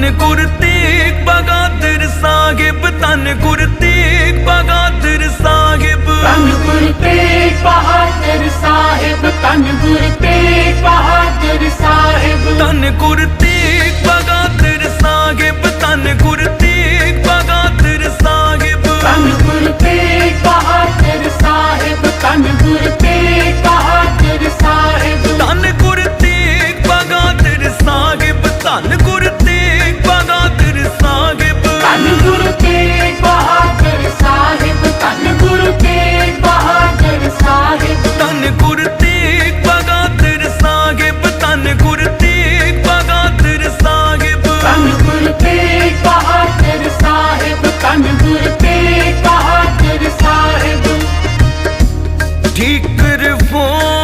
तन गुरतेग बगादर साहिब तन गुरतेग बगादर साहिब। तन गुरतेग बहादुर साहिब तन गुरतेग बहादुर साहिब। तन गुरतेग जिक्र फोन